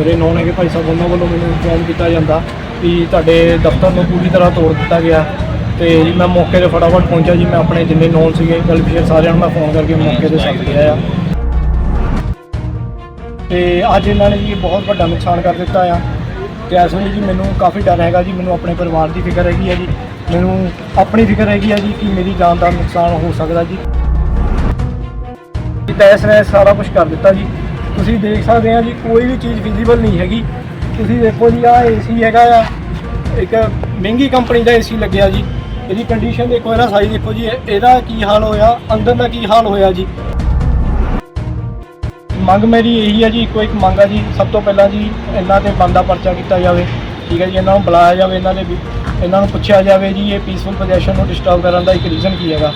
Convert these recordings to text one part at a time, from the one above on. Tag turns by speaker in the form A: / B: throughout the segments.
A: ਮੇਰੇ ਨੌਨ ਹੈਗੇ ਭਾਈ ਸਾਹਿਬ ਉਹਨਾਂ ਵੱਲੋਂ ਮੈਨੂੰ ਇਨਫੋਰਮ ਕੀਤਾ ਜਾਂਦਾ ਕਿ ਤੁਹਾਡੇ ਦਫ਼ਤਰ ਨੂੰ ਪੂਰੀ ਤਰ੍ਹਾਂ ਤੋੜ ਦਿੱਤਾ ਗਿਆ। ਤੇ ਜੀ ਮੈਂ ਮੌਕੇ ਤੇ ਫਟਾਫਟ ਪਹੁੰਚਿਆ ਜੀ, ਮੈਂ ਆਪਣੇ ਜਿੰਨੇ ਨੌਨ ਸੀਗੇ ਵੈਲਫੇਅਰ ਸਾਰਿਆਂ ਨੂੰ ਮੈਂ ਫੋਨ ਕਰਕੇ ਮੌਕੇ ਤੇ ਸੱਦ ਲਿਆ ਆ ਤੇ ਅੱਜ ਇਹਨਾਂ ਨੇ ਜੀ ਬਹੁਤ ਵੱਡਾ ਨੁਕਸਾਨ ਕਰ ਦਿੱਤਾ ਆ। ਤੇ ਇਸ ਵੇਲੇ ਜੀ ਮੈਨੂੰ ਕਾਫੀ ਡਰ ਹੈਗਾ ਜੀ, ਮੈਨੂੰ ਆਪਣੇ ਪਰਿਵਾਰ ਦੀ ਫਿਕਰ ਹੈਗੀ ਆ ਜੀ। ਮੈਨੂੰ ਆਪਣੀ ਫਿਕਰ ਹੈਗੀ ਆ ਜੀ ਕਿ ਮੇਰੀ ਜਾਨ ਦਾ ਨੁਕਸਾਨ ਹੋ ਸਕਦਾ ਜੀ। ਜੀ ਤੈਸ ਨੇ ਸਾਰਾ ਕੁਝ ਕਰ ਦਿੱਤਾ ਜੀ। ਤੁਸੀਂ ਦੇਖ ਸਕਦੇ ਆ ਜੀ, ਕੋਈ ਵੀ ਚੀਜ਼ ਫਿਜ਼ੀਬਲ ਨਹੀਂ ਹੈਗੀ। ਤੁਸੀਂ ਦੇਖੋ ਜੀ ਆ ਏਸੀ ਹੈਗਾ ਆ, ਇੱਕ ਮਹਿੰਗੀ ਕੰਪਨੀ ਦਾ ਏਸੀ ਲੱਗਿਆ ਜੀ। ਇਹਦੀ ਕੰਡੀਸ਼ਨ ਦੇਖੋ, ਇਹਦਾ ਸਾਈਜ਼ ਦੇਖੋ ਜੀ ਇਹਦਾ ਕੀ ਹਾਲ ਹੋਇਆ, ਅੰਦਰ ਦਾ ਕੀ ਹਾਲ ਹੋਇਆ ਜੀ। ਮੰਗ ਮੇਰੀ ਇਹੀ ਹੈ ਜੀ, ਇੱਕੋ ਇੱਕ ਮੰਗ ਹੈ ਜੀ, ਸਭ ਤੋਂ ਪਹਿਲਾਂ ਜੀ, ਇਹਨਾਂ ਤੇ ਬੰਦਾ ਪਰਚਾ ਕੀਤਾ ਜਾਵੇ। ਠੀਕ ਹੈ ਜੀ, ਇਹਨਾਂ ਨੂੰ ਬੁਲਾਇਆ ਜਾਵੇ, ਇਹਨਾਂ ਦੇ ਇਹਨਾਂ ਨੂੰ ਪੁੱਛਿਆ ਜਾਵੇ ਜੀ, ਇਹ ਪੀਸਫੁਲ ਪੋਜੀਸ਼ਨ ਨੂੰ ਡਿਸਟਰਬ ਕਰਨ ਦਾ ਇੱਕ ਰੀਜ਼ਨ ਕੀ ਹੈਗਾ।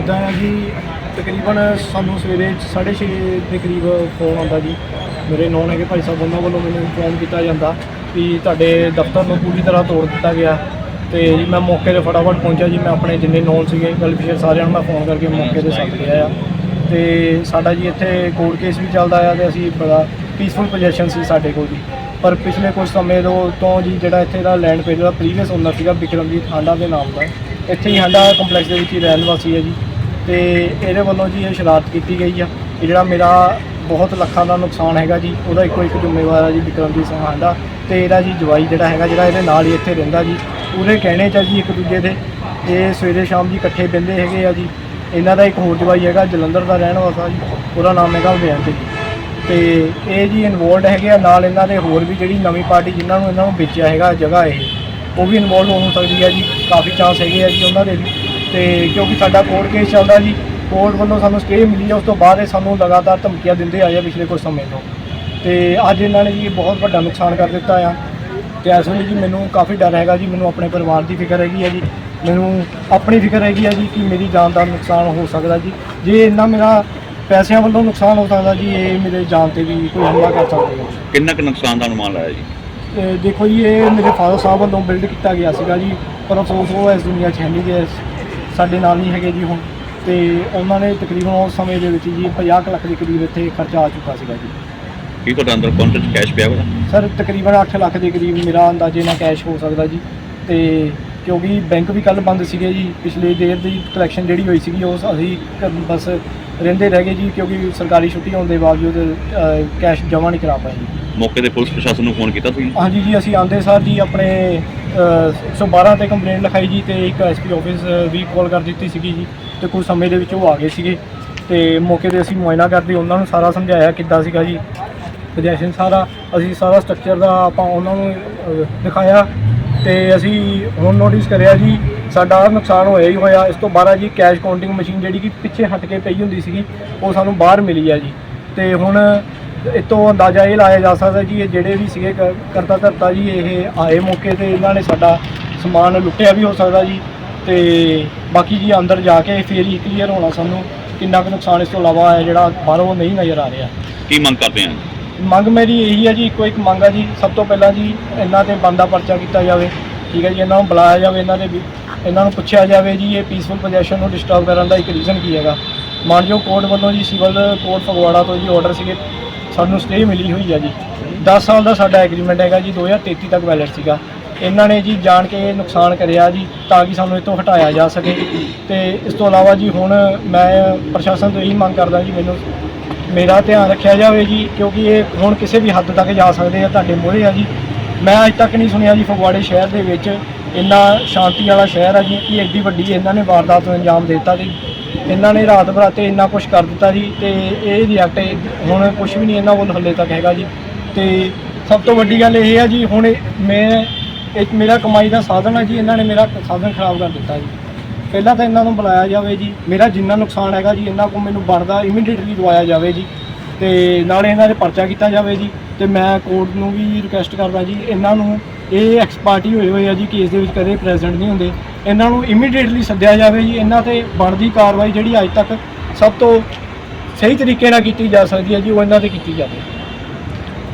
A: ਇਦਾਂ ਹੈ ਜੀ, ਤਕਰੀਬਨ ਸਾਨੂੰ ਸਵੇਰੇ 6:30 ਦੇ ਕਰੀਬ ਫੋਨ ਆਉਂਦਾ ਜੀ। ਮੇਰੇ ਨੌਨ ਹੈਗੇ ਭਾਈ ਸਾਹਿਬ, ਉਹਨਾਂ ਵੱਲੋਂ ਮੈਨੂੰ ਫੋਨ ਕੀਤਾ ਜਾਂਦਾ ਕਿ ਤੁਹਾਡੇ ਦਫ਼ਤਰ ਨੂੰ ਪੂਰੀ ਤਰ੍ਹਾਂ ਤੋੜ ਦਿੱਤਾ ਗਿਆ। ਤੇ ਜੀ ਮੈਂ ਮੌਕੇ ਤੇ ਫਟਾਫਟ ਪਹੁੰਚਿਆ ਜੀ, ਮੈਂ ਆਪਣੇ ਜਿੰਨੇ ਨੌਨ ਸੀਗੇ ਵੈਲਫੇਅਰ ਸਾਰਿਆਂ ਨੂੰ ਮੈਂ ਫੋਨ ਕਰਕੇ ਮੌਕੇ ਤੇ ਸੱਦ ਲਿਆ ਆ। ਤੇ ਸਾਡਾ ਜੀ ਇੱਥੇ ਕੋਰਟ ਕੇਸ ਵੀ ਚੱਲਦਾ ਆ ਤੇ ਅਸੀਂ ਬੜਾ ਪੀਸਫੁਲ ਪੋਜੀਸ਼ਨ ਸੀ ਸਾਡੇ ਕੋਲ ਜੀ। ਪਰ ਪਿਛਲੇ ਕੁਝ ਸਮੇਂ ਤੋਂ ਤੋਂ ਜੀ ਜਿਹੜਾ ਇੱਥੇ ਦਾ ਲੈਂਡ ਪੇਜ ਦਾ ਪ੍ਰੀਵੀਅਸ ਓਨਰ ਸੀਗਾ, ਵਿਕਰਮਜੀਤ ਹਾਂਡਾ ਦੇ ਨਾਮ ਦਾ, ਇੱਥੇ ਹੀ ਹਾਂਡਾ ਕੰਪਲੈਕਸ ਦੇ ਵਿੱਚ ਹੀ ਰਹਿਣ ਵਾਸੀ ਹੈ ਜੀ। ਤੇ ਇਹਦੇ ਵੱਲੋਂ ਜੀ ਇਹ ਸ਼ਰਾਰਤ ਕੀਤੀ ਗਈ ਆ। ਇਹ ਜਿਹੜਾ ਮੇਰਾ ਬਹੁਤ ਲੱਖਾਂ ਦਾ ਨੁਕਸਾਨ ਹੈਗਾ ਜੀ, ਉਹਦਾ ਇੱਕੋ ਇੱਕ ਜ਼ਿੰਮੇਵਾਰ ਆ ਜੀ ਵਿਕਰਮਜੀਤ ਸਿੰਘ ਹਾਂਡਾ ਤੇ ਇਹਦਾ ਜੀ ਜਵਾਈ ਜਿਹੜਾ ਹੈਗਾ, ਜਿਹੜਾ ਇਹਦੇ ਨਾਲ ਹੀ ਇੱਥੇ ਰਹਿੰਦਾ ਜੀ। ਪੂਰੇ ਕਹਿਣੇ ਚ ਆ ਜੀ ਇੱਕ ਦੂਜੇ ਦੇ। ਇਹ ਸਵੇਰੇ ਸ਼ਾਮ ਜੀ ਇਕੱਠੇ ਬਹਿੰਦੇ ਹੈਗੇ ਆ ਜੀ। ਇਹਨਾਂ ਦਾ ਇੱਕ ਹੋਰ ਜਵਾਈ ਹੈਗਾ, ਜਲੰਧਰ ਦਾ ਰਹਿਣ ਵਾਲਾ ਜੀ। ਉਹਦਾ ਨਾਮ ਹੈਗਾ ਬੇਅੰਤ ਜੀ ਤੇ ਇਹ ਜੀ ਇਨਵੋਲਡ ਹੈਗੇ ਆ, ਨਾਲ ਇਹਨਾਂ ਦੇ ਹੋਰ ਵੀ ਜਿਹੜੀ ਨਵੀਂ ਪਾਰਟੀ ਜਿਨ੍ਹਾਂ ਨੂੰ ਇਹਨਾਂ ਨੂੰ ਵੇਚਿਆ ਹੈਗਾ ਜਗ੍ਹਾ ਇਹ, ਉਹ ਵੀ ਇਨਵੋਲਡ ਹੋ ਸਕਦੀ ਹੈ ਜੀ। ਕਾਫੀ ਚਾਂਸ ਹੈਗੇ ਆ ਜੀ ਉਹਨਾਂ ਦੇ ਵੀ। ਤੇ ਕਿਉਂਕਿ ਸਾਡਾ ਕੋਰਟ ਕੇਸ ਚੱਲਦਾ ਜੀ ਕੋਰਟ ਵੱਲੋਂ ਸਾਨੂੰ ਸਟੇ ਮਿਲੀ ਹੈ ਉਸ ਤੋਂ ਬਾਅਦ ਇਹ ਸਾਨੂੰ ਲਗਾਤਾਰ ਧਮਕੀਆਂ ਦਿੰਦੇ ਆਏ ਆ ਪਿਛਲੇ ਕੁਝ ਸਮੇਂ ਤੋਂ। ਤੇ ਅੱਜ ਇਹਨਾਂ ਨੇ ਜੀ ਬਹੁਤ ਵੱਡਾ ਨੁਕਸਾਨ ਕਰ ਦਿੱਤਾ ਆ। ਤੇ ਇਸ ਵੇਲੇ ਜੀ ਮੈਨੂੰ ਕਾਫੀ ਡਰ ਹੈਗਾ ਜੀ ਮੈਨੂੰ ਆਪਣੇ ਪਰਿਵਾਰ ਦੀ ਫਿਕਰ ਹੈਗੀ ਹੈ ਜੀ ਮੈਨੂੰ ਆਪਣੀ ਫਿਕਰ ਹੈਗੀ ਹੈ ਜੀ ਕਿ ਮੇਰੀ ਜਾਨ ਦਾ ਨੁਕਸਾਨ ਹੋ ਸਕਦਾ ਜੀ। ਜੇ ਇੰਨਾ ਮੇਰਾ ਪੈਸਿਆਂ ਵੱਲੋਂ ਨੁਕਸਾਨ ਹੋ ਸਕਦਾ ਜੀ ਇਹ ਮੇਰੇ ਜਾਨ ਤੇ ਵੀ ਕੋਈ ਹਮਲਾ ਕਰ ਸਕਦੇ ਆ
B: ਕਿੰਨਾ ਕੁ ਨੁਕਸਾਨ ਦਾ ਅਨੁਮਾਨ ਲਾਇਆ ਜੀ?
A: ਦੇਖੋ ਜੀ ਇਹ ਮੇਰੇ ਫਾਦਰ ਸਾਹਿਬ ਵੱਲੋਂ ਬਿਲਡ ਕੀਤਾ ਗਿਆ ਸੀਗਾ ਜੀ ਪਰ ਅਫਸੋਸ ਉਹ ਇਸ ਦੁਨੀਆ 'ਚ ਹੈ ਨਹੀਂ ਗੇ ਸਾਡੇ ਨਾਲ ਨਹੀਂ ਹੈਗੇ ਜੀ ਹੁਣ। ਤੇ ਉਹਨਾਂ ਨੇ ਤਕਰੀਬਨ ਉਸ ਸਮੇਂ ਦੇ ਵਿੱਚ ਜੀ 50 ਕੁ ਲੱਖ ਦੇ ਕਰੀਬ ਇੱਥੇ ਖਰਚਾ ਆ ਚੁੱਕਾ ਸੀਗਾ ਜੀ।
B: ਕੀ ਤੁਹਾਡਾ ਅੰਦਰ 'ਚ ਕੈਸ਼ ਪਿਆ ਹੋਇਆ
A: ਸਰ ਤਕਰੀਬਨ 8 ਲੱਖ ਦੇ ਕਰੀਬ ਮੇਰਾ ਅੰਦਾਜ਼ੇ ਨਾਲ ਕੈਸ਼ ਹੋ ਸਕਦਾ ਜੀ। ਤੇ ਕਿਉਂਕਿ ਬੈਂਕ ਵੀ ਕੱਲ ਬੰਦ ਸੀਗੇ ਜੀ ਪਿਛਲੇ ਦੇਰ ਦੀ ਕਲੈਕਸ਼ਨ ਜਿਹੜੀ ਹੋਈ ਸੀਗੀ ਉਹ ਅਸੀਂ ਕ- ਬਸ ਰਹਿੰਦੇ ਰਹਿ ਗਏ ਜੀ ਕਿਉਂਕਿ ਸਰਕਾਰੀ ਛੁੱਟੀ ਹੋਣ ਦੇ ਬਾਵਜੂਦ ਅ, ਕੈਸ਼ ਜਮ੍ਹਾਂ ਨਹੀਂ ਕਰਾ ਪਾਏ ਜੀ।
B: ਮੌਕੇ ਤੇ ਪੁਲਿਸ ਪ੍ਰਸ਼ਾਸਨ ਨੂੰ ਫੋਨ ਕੀਤਾ ਤੁਸੀਂ?
A: ਹਾਂਜੀ ਜੀ ਅਸੀਂ ਆਂਦੇ ਸਾਰ ਜੀ ਆਪਣੇ ਅ, 112 ਤੇ ਕੰਪਲੇਂਟ ਲਿਖਾਈ ਜੀ ਤੇ ਇੱਕ ਐਸਪੀ ਆਫਿਸ ਵੀ ਕਾਲ ਕਰ ਦਿੱਤੀ ਸੀਗੀ ਜੀ ਤੇ ਕੁਝ ਸਮੇਂ ਦੇ ਵਿੱਚ ਉਹ ਆ ਗਏ ਸੀਗੇ ਤੇ ਮੌਕੇ ਤੇ ਅਸੀਂ ਮੁਆਇਨਾ ਕਰਦੇ ਉਹਨਾਂ ਨੂੰ ਸਾਰਾ ਸਮਝਾਇਆ ਕਿੱਦਾਂ ਸੀਗਾ ਜੀ ਪੋਜੀਸ਼ਨ ਸਾਰਾ ਅਸੀਂ ਸਾਰਾ ਸਟਰਕਚਰ ਦਾ ਆਪਾਂ ਉਹਨਾਂ ਨੂੰ ਅ, ਦਿਖਾਇਆ ਤੇ ਅਸੀਂ ਹੁਣ ਨੋਟਿਸ ਕਰਿਆ ਜੀ ਸਾਡਾ ਨੁਕਸਾਨ ਹੋਇਆ ਹੀ ਹੋਇਆ ਇਸ ਤੋਂ ਬਾਅਦ ਜੀ ਕੈਸ਼ ਕਾਊਂਟਿੰਗ ਮਸ਼ੀਨ ਜਿਹੜੀ ਕਿ ਪਿੱਛੇ ਹਟ ਕੇ ਪਈ ਹੁੰਦੀ ਸੀਗੀ ਉਹ ਸਾਨੂੰ ਬਾਹਰ ਮਿਲੀ ਆ ਜੀ ਤੇ ਹੁਣ ਇਹ ਤੋਂ ਅੰਦਾਜ਼ਾ ਇਹ ਲਾਇਆ ਜਾ ਸਕਦਾ ਜੀ ਇਹ ਜਿਹੜੇ ਵੀ ਸੀਗੇ ਕ- ਕਰਤਾ ਧਰਤਾ ਜੀ ਇਹ ਆਏ ਮੌਕੇ ਤੇ ਇਹਨਾਂ ਨੇ ਸਾਡਾ ਸਮਾਨ ਲੁੱਟਿਆ ਵੀ ਹੋ ਸਕਦਾ ਜੀ। ਤੇ ਬਾਕੀ ਜੀ ਅੰਦਰ ਜਾ ਕੇ ਫੇਰ ਹੀ ਕਲੀਅਰ ਹੋਣਾ ਸਾਨੂੰ ਕਿੰਨਾ ਕੁ ਨੁਕਸਾਨ ਇਸ ਤੋਂ ਇਲਾਵਾ ਹੈ ਜਿਹੜਾ ਬਾਹਰੋਂ ਨਹੀਂ ਨਜ਼ਰ ਆ ਰਿਹਾ।
B: ਕੀ ਮੰਗ ਕਰਦੇ ਆ?
A: ਮੰਗ ਮੇਰੀ ਇਹੀ ਹੈ ਜੀ ਇੱਕੋ ਇੱਕ ਮੰਗ ਹੈ ਜੀ ਸਭ ਤੋਂ ਪਹਿਲਾਂ ਜੀ ਇਹਨਾਂ ਤੇ ਬੰਦਾ ਪਰਚਾ ਕੀਤਾ ਜਾਵੇ ਠੀਕ ਹੈ ਜੀ ਇਹਨਾਂ ਨੂੰ ਬੁਲਾਇਆ ਜਾਵੇ ਇਹਨਾਂ ਦੇ ਵੀ ਇਹਨਾਂ ਨੂੰ ਪੁੱਛਿਆ ਜਾਵੇ ਜੀ ਇਹ ਪੀਸਫੁਲ ਪੋਜੀਸ਼ਨ ਨੂੰ ਡਿਸਟਰਬ ਕਰਨ ਦਾ ਇੱਕ ਰੀਜ਼ਨ ਕੀ ਹੈਗਾ। ਮਾਨਯੋਗ ਕੋਰਟ ਵੱਲੋਂ ਜੀ ਸਿਵਲ ਕੋਰਟ ਫਗਵਾੜਾ ਤੋਂ ਜੀ ਆਰਡਰ ਸੀਗੇ ਸਾਨੂੰ ਸਟੇ ਮਿਲੀ ਹੋਈ ਹੈ ਜੀ। 10 ਸਾਲ ਦਾ ਸਾਡਾ ਐਗਰੀਮੈਂਟ ਹੈਗਾ ਜੀ 2033 ਤੱਕ ਵੈਲਿਡ ਸੀਗਾ। ਇਹਨਾਂ ਨੇ ਜੀ ਜਾਣ ਕੇ ਨੁਕਸਾਨ ਕਰਿਆ ਜੀ, ਤਾਂ ਕਿ ਸਾਨੂੰ ਇਹ ਹਟਾਇਆ ਜਾ ਸਕੇ। ਤੇ ਇਸ ਤੋਂ ਇਲਾਵਾ ਜੀ ਹੁਣ ਮੈਂ ਪ੍ਰਸ਼ਾਸਨ ਤੋਂ ਇਹੀ ਮੰਗ ਕਰਦਾ ਜੀ, ਮੈਨੂੰ ਮੇਰਾ ਧਿਆਨ ਰੱਖਿਆ ਜਾਵੇ ਜੀ, ਕਿਉਂਕਿ ਇਹ ਹੁਣ ਕਿਸੇ ਵੀ ਹੱਦ ਤੱਕ ਜਾ ਸਕਦੇ ਆ ਤੁਹਾਡੇ ਮੂਹਰੇ ਆ ਜੀ। ਮੈਂ ਅੱਜ ਤੱਕ ਨਹੀਂ ਸੁਣਿਆ ਜੀ ਫਗਵਾੜੇ ਸ਼ਹਿਰ ਦੇ ਵਿੱਚ ਇੰਨਾ ਸ਼ਾਂਤੀ ਵਾਲਾ ਸ਼ਹਿਰ ਆ ਜੀ, ਕਿ ਐਡੀ ਵੱਡੀ ਇਹਨਾਂ ਨੇ ਵਾਰਦਾਤ ਨੂੰ ਅੰਜਾਮ ਦਿੱਤਾ ਤੇ ਇਹਨਾਂ ਨੇ ਰਾਤ ਬਰਾਤੇ ਇੰਨਾ ਕੁਝ ਕਰ ਦਿੱਤਾ ਜੀ ਤੇ ਇਹ ਰਿਐਕਟ ਹੁਣ ਕੁਝ ਵੀ ਨਹੀਂ ਇਹਨਾਂ ਕੋਲ ਹੱਲੇ ਤੱਕ ਹੈਗਾ ਜੀ। ਤੇ ਸਭ ਤੋਂ ਵੱਡੀ ਗੱਲ ਇਹ ਆ ਜੀ, ਹੁਣ ਮੈਂ ਇੱਕ ਮੇਰਾ ਕਮਾਈ ਦਾ ਸਾਧਨ ਆ ਜੀ, ਇਹਨਾਂ ਨੇ ਮੇਰਾ ਸਾਧਨ ਖਰਾਬ ਕਰ ਦਿੱਤਾ ਜੀ। ਪਹਿਲਾਂ ਤਾਂ ਇਹਨਾਂ ਨੂੰ ਬੁਲਾਇਆ ਜਾਵੇ ਜੀ, ਮੇਰਾ ਜਿੰਨਾ ਨੁਕਸਾਨ ਹੈਗਾ ਜੀ, ਇਹਨਾਂ ਕੋਲ ਮੈਨੂੰ ਬਣਦਾ ਇਮੀਡੀਏਟਲੀ ਦਵਾਇਆ ਜਾਵੇ ਜੀ। ਤੇ ਨਾਲੇ ਇਹਨਾਂ ਦੇ ਪਰਚਾ ਕੀਤਾ ਜਾਵੇ ਜੀ, ਤੇ ਮੈਂ ਕੋਰਟ ਨੂੰ ਵੀ ਰਿਕੁਐਸਟ ਕਰਦਾ ਜੀ, ਇਹਨਾਂ ਨੂੰ ਇਹ ਐਕਸਪਰਟੀ ਹੋਏ ਹੋਏ ਆ ਜੀ ਕੇਸ ਦੇ ਵਿੱਚ ਕਦੇ ਪ੍ਰੈਜ਼ੈਂਟ ਨਹੀਂ ਹੁੰਦੇ। ਇਹਨਾਂ ਨੂੰ ਇਮੀਡੀਏਟਲੀ ਸੱਦਿਆ ਜਾਵੇ ਜੀ। ਇਹਨਾਂ ਤੇ ਬਣਦੀ ਕਾਰਵਾਈ ਜਿਹੜੀ ਅੱਜ ਤੱਕ ਸਭ ਤੋਂ ਸਹੀ ਤਰੀਕੇ ਨਾਲ ਕੀਤੀ ਜਾ ਸਕਦੀ ਹੈ ਜੀ ਉਹ ਇਹਨਾਂ ਤੇ ਕੀਤੀ ਜਾਵੇ।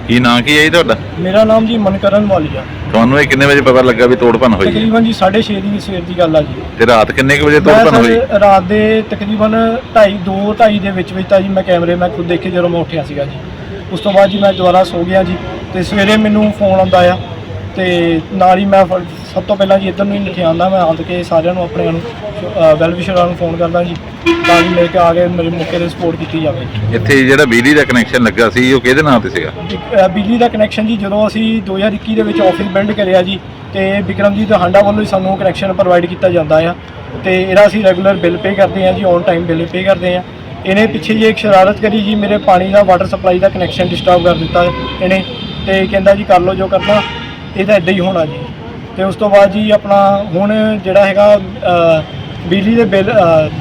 C: ਕੀ ਨਾਂ ਕੀ ਹੈ ਜੀ ਤੁਹਾਡਾ?
A: ਮੇਰਾ ਨਾਮ ਜੀ ਮਨਕਰਨ ਵਾਲੀਆ
C: ਤੁਹਾਨੂੰ ਇਹ ਕਿੰਨੇ ਵਜੇ ਪਤਾ ਲੱਗਾ ਵੀ ਤੋੜ ਭੰਨ ਹੋਈ ਹੈ?
A: ਤਕਰੀਬਨ ਜੀ 6:30 ਦੀ ਸਵੇਰ ਦੀ ਗੱਲ ਆ ਜੀ।
C: ਤੇ ਰਾਤ ਕਿੰਨੇ ਕੁ ਵਜੇ ਤੋੜ
A: ਮੈਂ
C: ਭੰਨ ਹੋਈ?
A: ਸਰ ਰਾਤ ਦੇ ਤਕਰੀਬਨ 2:30 2 2:30 ਦੇ ਵਿੱਚ ਵਿੱਚ ਤਾਂ ਜੀ ਮੈਂ ਕੈਮਰੇ ਮੈਂ ਖੁਦ ਦੇਖੇ ਜਦੋਂ ਮੈਂ ਉੱਠਿਆ ਸੀਗਾ ਜੀ। ਉਸ ਤੋਂ ਬਾਅਦ ਜੀ ਮੈਂ ਦੁਬਾਰਾ ਸੋ ਗਿਆ ਜੀ। ਤੇ ਸਵੇਰੇ ਮੈਨੂੰ ਫੋਨ ਆਉਂਦਾ ਆ। ਤੇ ਨਾਲ ਹੀ ਮੈਂ ਫ- ਸਭ ਤੋਂ ਪਹਿਲਾਂ ਜੀ ਇੱਧਰ ਨੂੰ ਹੀ ਲਿਖਿਆ ਆਉਂਦਾ ਮੈਂ ਆਂਦ ਕੇ ਸਾਰਿਆਂ ਨੂੰ ਆਪਣੇ ਨੂੰ ਵੈਲ ਵਿਸ਼ਰਾਂ ਨੂੰ ਫੋਨ ਕਰਦਾ ਜੀ ਤਾਂ ਕਿ ਮੇਰੇ ਕੇ ਆ ਕੇ ਮੇਰੇ ਮੌਕੇ ਤੇ ਸਪੋਰਟ ਕੀਤੀ ਜਾਵੇ।
C: ਇੱਥੇ ਜਿਹੜਾ ਬਿਜਲੀ ਦਾ ਕਨੈਕਸ਼ਨ ਲੱਗਾ ਸੀ ਉਹ ਕਿਹਦੇ ਨਾਂ ਤੇ ਸੀਗਾ?
A: ਬਿਜਲੀ ਦਾ ਕਨੈਕਸ਼ਨ ਜੀ ਜਦੋਂ ਅਸੀਂ 2021 ਦੇ ਵਿੱਚ ਆਫਿਸ ਬਿਲਡ ਕਰਿਆ ਜੀ ਤੇ ਵਿਕਰਮਜੀਤ ਹਾਂਡਾ ਵੱਲੋਂ ਹੀ ਸਾਨੂੰ ਕਨੈਕਸ਼ਨ ਪ੍ਰੋਵਾਈਡ ਕੀਤਾ ਜਾਂਦਾ ਆ। ਤੇ ਇਹਦਾ ਅਸੀਂ ਰੈਗੂਲਰ ਬਿੱਲ ਪੇ ਕਰਦੇ ਹਾਂ ਜੀ ਔਨ ਟਾਈਮ ਬਿੱਲ ਪੇ ਕਰਦੇ ਹਾਂ। ਇਹਨੇ ਪਿੱਛੇ ਜੀ ਇੱਕ ਸ਼ਰਾਰਤ ਕਰੀ ਜੀ ਮੇਰੇ ਪਾਣੀ ਦਾ ਵਾਟਰ ਸਪਲਾਈ ਦਾ ਕਨੈਕਸ਼ਨ ਡਿਸਟਰਬ ਕਰ ਦਿੱਤਾ ਇਹਨੇ ਤੇ ਕਹਿੰਦਾ ਜੀ ਕਰ ਲਓ ਜੋ ਕਰਨਾ ਇਹ ਤਾਂ ਇਦਾਂ ਹੀ ਹੋਣਾ ਜੀ। ਤੇ ਉਸ ਤੋਂ ਬਾਅਦ ਜੀ ਆਪਣਾ ਹੁਣ ਜਿਹੜਾ ਹੈਗਾ ਬਿਜਲੀ ਦੇ ਬਿੱਲ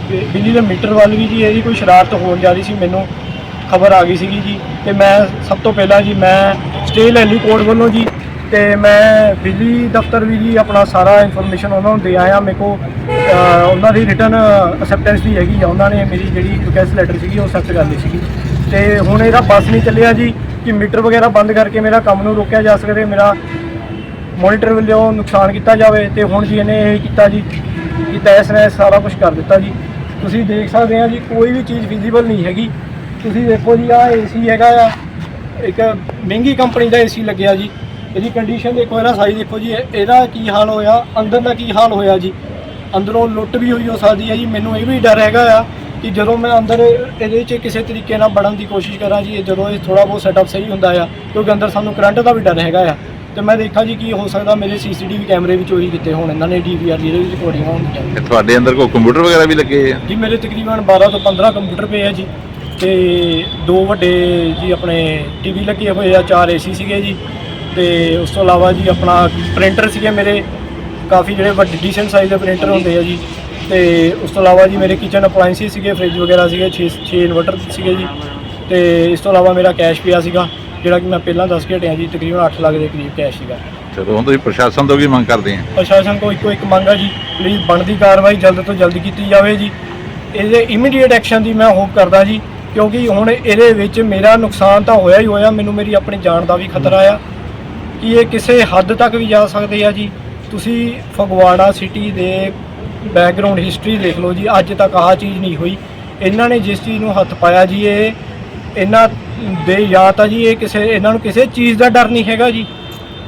A: ਬਿਜਲੀ ਦੇ ਮੀਟਰ ਵੱਲ ਵੀ ਜੀ ਇਹਦੀ ਕੋਈ ਸ਼ਰਾਰਤ ਹੋਣ ਜਾ ਰਹੀ ਸੀ, ਮੈਨੂੰ ਖਬਰ ਆ ਗਈ ਸੀਗੀ ਜੀ। ਤੇ ਮੈਂ ਸਭ ਤੋਂ ਪਹਿਲਾਂ ਜੀ ਮੈਂ ਸਟੇ ਲੈ ਕੋਰਟ ਵੱਲੋਂ ਜੀ, ਤੇ ਮੈਂ ਬਿਜਲੀ ਦਫ਼ਤਰ ਵੀ ਜੀ ਆਪਣਾ ਸਾਰਾ ਇਨਫੋਰਮੇਸ਼ਨ ਉਹਨਾਂ ਨੂੰ ਦੇ ਆਇਆ ਮੇਰੇ ਕੋ ਉਹਨਾਂ ਦੀ ਰਿਟਰਨ ਅਸੈਪਟੈਂਸ ਵੀ ਹੈਗੀ ਆ, ਉਹਨਾਂ ਨੇ ਮੇਰੀ ਜਿਹੜੀ ਰਿਕੁਐਸਟ ਲੈਟਰ ਸੀਗੀ ਉਹ ਅਸੈਪਟ ਕਰ ਲਈ ਸੀਗੀ। ਤੇ ਹੁਣ ਇਹਦਾ ਬੱਸ ਨਹੀਂ ਚੱਲਿਆ ਜੀ, ਕਿ ਮੀਟਰ ਵਗੈਰਾ ਬੰਦ ਕਰਕੇ ਮੇਰਾ ਕੰਮ ਨੂੰ ਰੋਕਿਆ ਜਾ ਸਕੇ ਮੇਰਾ ਮੋਨੀਟਰ ਵੱਲੋਂ ਨੁਕਸਾਨ ਕੀਤਾ ਜਾਵੇ ਤੇ ਹੁਣ ਜੀ ਇਹਨੇ ਇਹ ਕੀਤਾ ਜੀ ਕਿ ਤੈਸ ਨੇ ਸਾਰਾ ਕੁਝ ਕਰ ਦਿੱਤਾ ਜੀ। ਤੁਸੀਂ ਦੇਖ ਸਕਦੇ ਆ ਜੀ, ਕੋਈ ਵੀ ਚੀਜ਼ ਫਿਜ਼ੀਬਲ ਨਹੀਂ ਹੈਗੀ। ਤੁਸੀਂ ਦੇਖੋ ਜੀ ਆ ਏਸੀ ਹੈਗਾ ਆ, ਇੱਕ ਮਹਿੰਗੀ ਕੰਪਨੀ ਦਾ ਏਸੀ ਲੱਗਿਆ ਜੀ। ਇਹਦੀ ਕੰਡੀਸ਼ਨ ਦੇਖੋ, ਇਹਦਾ ਸਾਈਜ਼ ਦੇਖੋ ਜੀ ਇਹਦਾ ਕੀ ਹਾਲ ਹੋਇਆ, ਅੰਦਰ ਦਾ ਕੀ ਹਾਲ ਹੋਇਆ ਜੀ? ਅੰਦਰੋਂ ਲੁੱਟ ਵੀ ਹੋਈ ਹੋ ਸਕਦੀ ਹੈ ਜੀ। ਮੈਨੂੰ ਇਹ ਵੀ ਡਰ ਹੈਗਾ ਆ ਕਿ ਜਦੋਂ ਮੈਂ ਅੰਦਰ ਇਹਦੇ 'ਚ ਕਿਸੇ ਤਰੀਕੇ ਨਾਲ ਵੜਨ ਦੀ ਕੋਸ਼ਿਸ਼ ਕਰਾਂ ਜੀ ਜਦੋਂ ਇਹ ਥੋੜਾ ਬਹੁਤ ਸੈਟਅਪ ਸਹੀ ਹੁੰਦਾ ਆ, ਕਿਉਂਕਿ ਅੰਦਰ ਸਾਨੂੰ ਕਰੰਟ ਦਾ ਵੀ ਡਰ ਹੈਗਾ ਆ। ਤੇ ਮੈਂ ਦੇਖਾਂ ਜੀ ਕੀ ਹੋ ਸਕਦਾ ਮੇਰੇ ਸੀਸੀਟੀਵੀ ਕੈਮਰੇ ਵੀ ਚੋਰੀ ਕੀਤੇ ਹੋਣ ਇਹਨਾਂ ਨੇ ਡੀਵੀਆਰ ਜਿਹਦੇ ਵਿੱਚ ਰਿਕਾਰਡਿੰਗ ਹੋਣਗੀਆਂ
C: ਤੇ ਤੁਹਾਡੇ ਅੰਦਰ ਕੋਈ ਕੰਪਿਊਟਰ ਵਗੈਰਾ ਵੀ ਲੱਗੇ ਆ?
A: ਜੀ ਮੇਰੇ ਤਕਰੀਬਨ 12 ਤੋਂ 15 ਕੰਪਿਊਟਰ ਪਏ ਆ ਜੀ ਤੇ ਦੋ ਵੱਡੇ ਜੀ ਆਪਣੇ ਟੀਵੀ ਲੱਗੇ ਹੋਏ ਆ ਚਾਰ ਏਸੀ ਸੀਗੇ ਜੀ ਤੇ ਉਸ ਤੋਂ ਇਲਾਵਾ ਜੀ ਆਪਣਾ ਪ੍ਰਿੰਟਰ ਸੀਗੇ ਮੇਰੇ ਕਾਫੀ ਜਿਹੜੇ ਵੱਡੇ ਡੀਸੈਂਟ ਸਾਈਜ਼ ਦੇ ਪ੍ਰਿੰਟਰ ਹੁੰਦੇ ਆ ਜੀ ਤੇ ਉਸ ਤੋਂ ਇਲਾਵਾ ਜੀ ਮੇਰੇ ਕਿਚਨ ਅਪਲਾਈਐਂਸਿਸ ਸੀਗੇ ਫ੍ਰਿਜ ਵਗੈਰਾ ਸੀਗੇ 6 6 ਇਨਵਰਟਰ ਸੀਗੇ ਜੀ ਤੇ ਇਸ ਤੋਂ ਇਲਾਵਾ ਮੇਰਾ ਕੈਸ਼ ਪਿਆ ਸੀਗਾ। ਜਿਹੜਾ ਕਿ ਮੈਂ ਪਹਿਲਾਂ ਦੱਸ ਕੇ ਹਟਿਆ ਜੀ ਤਕਰੀਬਨ 8 ਲੱਖ ਦੇ ਕਰੀਬ ਕੈਸ਼ ਸੀਗਾ।
C: ਚਲੋ ਹੁਣ ਤੁਸੀਂ ਪ੍ਰਸ਼ਾਸਨ ਤੋਂ ਕੀ ਮੰਗ ਕਰਦੇ ਆ?
A: ਪ੍ਰਸ਼ਾਸਨ ਕੋ ਇੱਕੋ ਇੱਕ ਮੰਗ ਹੈ ਜੀ ਪਲੀਜ਼ ਬਣਦੀ ਕਾਰਵਾਈ ਜਲਦ ਤੋਂ ਜਲਦ ਕੀਤੀ ਜਾਵੇ ਜੀ। ਇਹਦੇ ਇਮੀਡੀਏਟ ਐਕਸ਼ਨ ਦੀ ਮੈਂ ਹੋਪ ਕਰਦਾ ਜੀ ਕਿਉਂਕਿ ਹੁਣ ਇਹਦੇ ਵਿੱਚ ਮੇਰਾ ਨੁਕਸਾਨ ਤਾਂ ਹੋਇਆ ਹੀ ਹੋਇਆ ਮੈਨੂੰ ਮੇਰੀ ਆਪਣੀ ਜਾਨ ਦਾ ਵੀ ਖਤਰਾ ਆ। ਕਿ ਇਹ ਕਿਸੇ ਹੱਦ ਤੱਕ ਵੀ ਜਾ ਸਕਦੇ ਆ ਜੀ ਤੁਸੀਂ ਫਗਵਾੜਾ ਸਿਟੀ ਦੇ ਬੈਕਗ੍ਰਾਉਂਡ ਹਿਸਟਰੀ ਦੇਖ ਲਓ ਜੀ ਅੱਜ ਤੱਕ ਆਹ ਚੀਜ਼ ਨਹੀਂ ਹੋਈ। ਇਹਨਾਂ ਨੇ ਜਿਸ ਚੀਜ਼ ਨੂੰ ਹੱਥ ਪਾਇਆ ਜੀ ਇਹ ਇਹਨਾਂ ਦੇ ਜਾਂ ਤਾਂ ਜੀ ਇਹ ਕਿਸੇ ਇਹਨਾਂ ਨੂੰ ਕਿਸੇ ਚੀਜ਼ ਦਾ ਡਰ ਨਹੀਂ ਹੈਗਾ ਜੀ।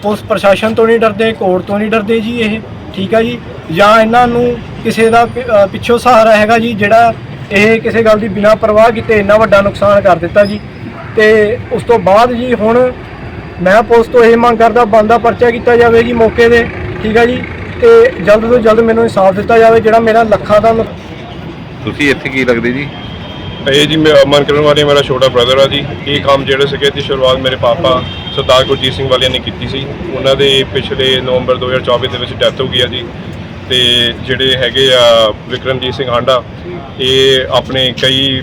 A: ਪੁਲਿਸ ਪ੍ਰਸ਼ਾਸਨ ਤੋਂ ਨਹੀਂ ਡਰਦੇ, ਕੋਰਟ ਤੋਂ ਨਹੀਂ ਡਰਦੇ ਜੀ ਇਹ। ਠੀਕ ਆ ਜੀ? ਜਾਂ ਇਹਨਾਂ ਨੂੰ ਕਿਸੇ ਦਾ ਪਿੱਛੋਂ ਸਹਾਰਾ ਹੈਗਾ ਜੀ, ਜਿਹੜਾ ਇਹ ਕਿਸੇ ਗੱਲ ਦੀ ਬਿਨਾਂ ਪਰਵਾਹ ਕੀਤੇ ਇੰਨਾ ਵੱਡਾ ਨੁਕਸਾਨ ਕਰ ਦਿੱਤਾ ਜੀ। ਤੇ ਉਸ ਤੋਂ ਬਾਅਦ ਜੀ ਹੁਣ ਮੈਂ ਪੁਲਿਸ ਤੋਂ ਇਹ ਮੰਗ ਕਰਦਾ, ਬੰਦਾ ਪਰਚਾ ਕੀਤਾ ਜਾਵੇ ਜੀ ਮੌਕੇ ਤੇ। ਠੀਕ ਆ ਜੀ? ਤੇ ਜਲਦ ਤੋਂ ਜਲਦ ਮੈਨੂੰ ਇਨਸਾਫ ਦਿੱਤਾ ਜਾਵੇ, ਜਿਹੜਾ ਮੇਰਾ ਲੱਖਾਂ ਦਾ
C: ਤੁਸੀਂ ਇੱਥੇ ਕੀ ਲੱਗਦੇ ਜੀ?
D: ਇਹ ਜੀ ਮੈਂ ਅਮਨ ਕਰਨ ਵਾਲੇ, ਮੇਰਾ ਛੋਟਾ ਬ੍ਰਦਰ ਆ ਜੀ। ਇਹ ਕੰਮ ਜਿਹੜੇ ਸੀਗੇ ਦੀ ਸ਼ੁਰੂਆਤ ਮੇਰੇ ਪਾਪਾ ਸਰਦਾਰ ਗੁਰਜੀਤ ਸਿੰਘ ਵਾਲਿਆਂ ਨੇ ਕੀਤੀ ਸੀ। ਉਹਨਾਂ ਦੇ ਪਿਛਲੇ ਨਵੰਬਰ 2024 ਦੇ ਵਿੱਚ ਡੈਥ ਹੋ ਗਈ ਆ ਜੀ। ਤੇ ਜਿਹੜੇ ਹੈਗੇ ਆ ਵਿਕਰਮਜੀਤ ਸਿੰਘ ਹਾਂਡਾ, ਇਹ ਆਪਣੇ ਕਈ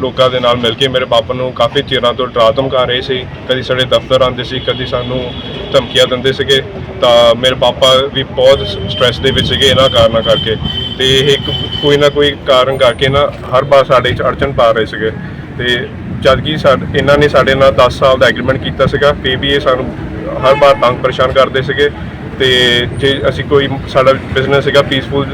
D: ਲੋਕਾਂ ਦੇ ਨਾਲ ਮਿਲ ਕੇ ਮੇਰੇ ਪਾਪਾ ਨੂੰ ਕਾਫੀ ਚਿਰਾਂ ਤੋਂ ਡਰਾ ਧਮਕਾ ਰਹੇ ਸੀ। ਕਦੀ ਸਾਡੇ ਦਫ਼ਤਰ ਆਉਂਦੇ ਸੀ, ਕਦੀ ਸਾਨੂੰ ਧਮਕੀਆਂ ਦਿੰਦੇ ਸੀਗੇ। ਤਾਂ ਮੇਰੇ ਪਾਪਾ ਵੀ ਬਹੁਤ ਸਟ੍ਰੈਸ ਦੇ ਵਿੱਚ ਸੀਗੇ ਇਹਨਾਂ ਕਾਰਨਾਂ ਕਰਕੇ। ਤੇ ਇਹ ਇੱਕ ਕੋਈ ਨਾ ਕੋਈ ਕਾਰਨ ਕਰਕੇ ਨਾ ਹਰ ਵਾਰ ਸਾਡੇ ਚ ਅੜਚਨ ਪਾ ਰਹੇ ਸੀਗੇ। ਤੇ ਜਦ ਕਿ ਸਾਡ, ਇਹਨਾਂ ਨੇ ਸਾਡੇ ਨਾਲ 10 ਸਾਲ ਦਾ ਐਗਰੀਮੈਂਟ ਕੀਤਾ ਸੀਗਾ। ਫੇ ਵੀ ਇਹ ਸਾਨੂੰ ਹਰ ਵਾਰ ਤੰਗ ਪਰੇਸ਼ਾਨ ਕਰਦੇ ਸੀਗੇ। ਤੇ ਜੇ ਅਸੀਂ ਕੋਈ ਸਾਡਾ ਬਿਜ਼ਨਸ ਸੀਗਾ ਪੀਸਫੁਲ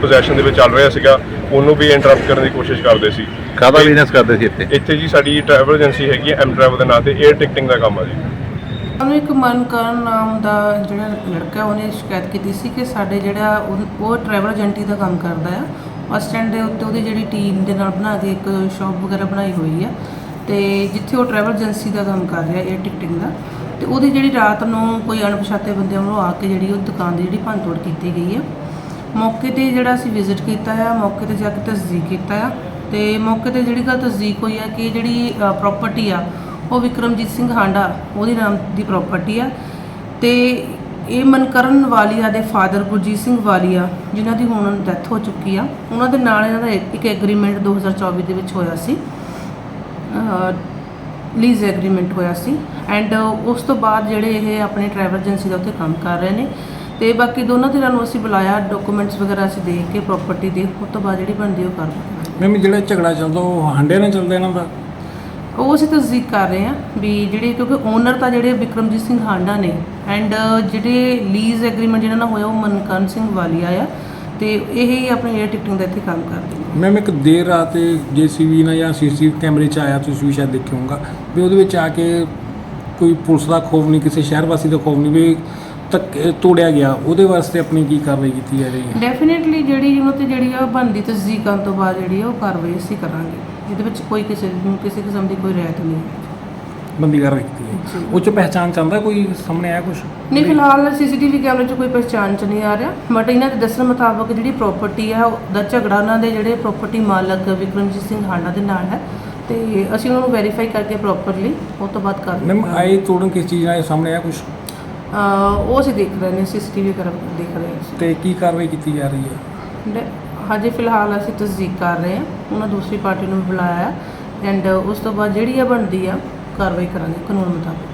D: ਪੋਜੀਸ਼ਨ ਦੇ ਵਿੱਚ ਚੱਲ ਰਿਹਾ ਸੀਗਾ ਉਹਨੂੰ ਵੀ ਇੰਟਰਰਪਟ ਕਰਨ ਦੀ ਕੋਸ਼ਿਸ਼ ਕਰਦੇ ਸੀ।
C: ਕਾਹਦਾ ਬਿਜ਼ਨਸ ਕਰਦੇ ਸੀ ਇੱਥੇ?
D: ਇੱਥੇ ਜੀ ਸਾਡੀ ਟਰੈਵਲ ਏਜੰਸੀ ਹੈਗੀ ਹੈ ਐਮ ਟਰੈਵਲ ਦੇ ਨਾਂ ਤੇ 에ਅਰ ਟਿਕਟਿੰਗ ਦਾ ਕੰਮ ਆ ਜੀ।
E: ਸਾਨੂੰ ਇੱਕ ਮਨਕਰਨ ਨਾਮ ਦਾ ਜਿਹੜਾ ਲੜਕਾ ਉਹਨੇ ਸ਼ਿਕਾਇਤ ਕੀਤੀ ਸੀ ਕਿ ਸਾਡੇ ਜਿਹੜਾ ਉਹ- ਉਹ ਟਰੈਵਲ ਏਜੰਟੀ ਦਾ ਕੰਮ ਕਰਦਾ ਆ। ਬੱਸ ਸਟੈਂਡ ਦੇ ਉੱਤੇ ਉਹਦੀ ਜਿਹੜੀ ਟੀਮ ਦੇ ਨਾਲ ਬਣਾ ਕੇ ਇੱਕ ਸ਼ਾਪ ਵਗੈਰਾ ਬਣਾਈ ਹੋਈ ਆ। ਤੇ ਜਿੱਥੇ ਉਹ ਟਰੈਵਲ ਏਜੰਸੀ ਦਾ ਕੰਮ ਕਰ ਰਿਹਾ 에ਅਰ ਟਿਕਟਿੰਗ ਦਾ। ਤੇ ਉਹਦੀ ਜਿਹੜੀ ਰਾਤ ਨੂੰ ਕੋਈ ਅਣਪਛਾਤੇ ਬੰਦਿਆਂ ਵੱਲੋਂ ਆ ਕੇ ਜਿਹੜੀ ਉਹ ਦੁਕਾਨ ਦੀ ਜਿਹੜੀ ਭੰਨਤੋੜ ਕੀਤੀ ਗਈ ਆ ਮੌਕੇ ਤੇ ਜਿਹੜਾ ਅਸੀਂ ਵਿਜ਼ਿਟ ਕੀਤਾ ਆ, ਮੌਕੇ ਤੇ ਜਾ ਕੇ ਤਸਦੀਕ ਕੀਤਾ ਆ ਤੇ ਮੌਕੇ ਤੇ ਜਿਹੜੀ ਗੱਲ ਤਸਦੀਕ ਹੋਈ ਆ ਕਿ ਜਿਹੜੀ ਪ੍ਰਾਪਰਟੀ ਆ, ਉਹ ਵਿਕਰਮਜੀਤ ਸਿੰਘ ਹਾਂਡਾ, ਉਹਦੇ ਨਾਮ ਦੀ ਪ੍ਰਾਪਰਟੀ ਆ ਤੇ ਇਹ ਮਨਕਰਨ ਵਾਲੀਆ ਦੇ ਫਾਦਰ ਗੁਰਜੀਤ ਸਿੰਘ ਵਾਲੀਆ, ਜਿਨ੍ਹਾਂ ਦੀ ਹੁਣ ਡੈਥ ਹੋ ਚੁੱਕੀ ਆ, ਉਹਨਾਂ ਦੇ ਨਾਲ ਇਹਨਾਂ ਦਾ ਇੱਕ ਐਗਰੀਮੈਂਟ 2024 ਦੇ ਵਿੱਚ ਹੋਇਆ ਸੀ। ਲੀਜ਼ ਐਗਰੀਮੈਂਟ ਹੋਇਆ ਸੀ। ਐਂਡ ਉਸ ਤੋਂ ਬਾਅਦ ਜਿਹੜੇ ਇਹ ਆਪਣੇ ਟਰੈਵਲ ਏਜੰਸੀ ਦਾ ਉੱਤੇ ਕੰਮ ਕਰ ਰਹੇ ਨੇ। ਤੇ ਬਾਕੀ ਦੋਨਾਂ ਧਿਰਾਂ ਨੂੰ ਅਸੀਂ ਬੁਲਾਇਆ ਡਾਕੂਮੈਂਟਸ ਵਗੈਰਾ ਅਸੀਂ ਦੇਖ ਕੇ ਪ੍ਰਾਪਰਟੀ ਦੇ ਉਸ ਤੋਂ ਬਾਅਦ ਜਿਹੜੀ ਬਣਦੀ ਉਹ ਕਰ
F: ਮੈਮ ਜਿਹੜਾ ਝਗੜਾ ਚੱਲਦਾ ਉਹ ਹਾਂਡੇ ਨਾਲ ਚੱਲਦਾ ਇਹਨਾਂ ਦਾ?
E: ਉਹ ਅਸੀਂ ਤਸਦੀਕ ਕਰ ਰਹੇ ਹਾਂ ਵੀ ਜਿਹੜੇ ਕਿਉਂਕਿ ਓਨਰ ਤਾਂ ਜਿਹੜੇ ਵਿਕਰਮਜੀਤ ਸਿੰਘ ਹਾਂਡਾ ਨੇ। ਐਂਡ ਜਿਹੜੇ ਲੀਜ਼ ਐਗਰੀਮੈਂਟ ਜਿਹਨਾਂ ਨਾਲ ਹੋਇਆ ਉਹ ਮਨਕਰਨ ਸਿੰਘ ਵਾਲੀਆ ਆ। ਤੇ ਇਹ ਹੀ ਆਪਣੇ 에ਅਰ ਟਿਕਟਿੰਗ ਦਾ ਇੱਥੇ ਕੰਮ ਕਰਦੇ ਨੇ।
F: ਮੈਮ ਇੱਕ ਦੇਰ ਰਾਤ ਜੀਸੀਬੀ ਨਾਲ ਜਾਂ ਸੀਸੀਟੀਵੀ ਕੈਮਰੇ 'ਚ ਆਇਆ ਤੁਸੀਂ ਵੀ ਸ਼ਾਇਦ ਦੇਖੇ ਹੋਊਗਾ। ਵੀ ਉਹਦੇ ਵਿੱਚ ਆ ਕੇ ਕੋਈ ਪੁਲਿਸ ਦਾ ਖੌਫ ਨਹੀਂ ਕਿਸੇ ਸ਼ਹਿਰ ਵਾਸੀ ਦਾ ਖੌਫ ਨਹੀਂ ਵੀ ਤੱਕ ਤੋੜਿਆ ਗਿਆ। ਉਹਦੇ ਵਾਸਤੇ ਆਪਣੀ ਕੀ ਕਾਰਵਾਈ ਕੀਤੀ ਜਾ ਰਹੀ ਹੈ?
E: ਡੈਫੀਨਿਟਲੀ ਜਿਹੜੀ ਉਹਨਾਂ ਤੇ ਜਿਹੜੀ ਆ ਬਣਦੀ ਤਸਦੀਕ ਕਰਨ ਤੋਂ ਬਾਅਦ ਜਿਹੜੀ ਆ ਉਹ ਕਾਰਵਾਈ ਅਸੀਂ ਕਰਾਂਗੇ। ਇਹਦੇ ਵਿੱਚ ਕੋਈ ਕਿਸੇ ਨੂੰ ਕਿਸੇ ਕਿਸਮ ਦੀ ਕੋਈ ਰਹਿਤ ਨਹੀਂ। ਹੈ
F: ਬੰਦੀ ਕਾਰਵਾਈ ਕੀਤੀ ਹੈ। ਉਹ 'ਚ ਪਹਿਚਾਣ ਚਾਹੁੰਦਾ ਕੋਈ ਸਾਹਮਣੇ ਆਇਆ ਕੁਝ
E: ਨਹੀਂ ਫਿਲਹਾਲ ਸੀਸੀਟੀਵੀ ਕੈਮਰੇ 'ਚ ਕੋਈ ਪਛਾਣ ਚ ਨਹੀਂ ਆ ਰਿਹਾ ਬਟ ਇਹਨਾਂ ਦੇ ਦੱਸਣ ਮੁਤਾਬਕ ਜਿਹੜੀ ਪ੍ਰਾਪਰਟੀ ਹੈ ਉਹਦਾ ਝਗੜਾ ਉਹਨਾਂ ਦੇ ਜਿਹੜੇ ਪ੍ਰਾਪਰਟੀ ਮਾਲਕ ਵਿਕਰਮਜੀਤ ਸਿੰਘ ਹਾਨਾ ਦੇ ਨਾਲ ਹੈ। ਤੇ ਅਸੀਂ ਉਹਨਾਂ ਨੂੰ ਵੈਰੀਫਾਈ ਕਰਕੇ ਪ੍ਰੋਪਰਲੀ ਉਹ ਤੋਂ ਬਾਅਦ ਕਰ
F: ਮੈਮ ਆਏ ਤੋੜਨ ਕਿਸ ਚੀਜ਼ ਨਾਲ? ਇਹ ਸਾਹਮਣੇ ਆਇਆ ਕੁਝ
E: ਉਹ ਅਸੀਂ ਦੇਖ ਰਹੇ ਨੇ ਸੀਸੀਟੀਵੀ ਕਰ ਦੇਖ ਰਹੇ ਹਾਂ
F: ਤੇ ਕੀ ਕਾਰਵਾਈ ਕੀਤੀ ਜਾ ਰਹੀ ਹੈ?
E: ਡ- ਹਜੇ ਫਿਲਹਾਲ ਅਸੀਂ ਤਸਦੀਕ ਕਰ ਰਹੇ ਹਾਂ। ਉਹਨਾਂ ਦੂਸਰੀ ਪਾਰਟੀ ਨੂੰ ਬੁਲਾਇਆ ਐਂਡ ਉਸ ਤੋਂ ਬਾਅਦ ਜਿਹੜੀ ਆ ਬਣਦੀ ਆ ਕਾਰਵਾਈ ਕਰਾਂਗੇ ਕਾਨੂੰਨ ਮੁਤਾਬਕ।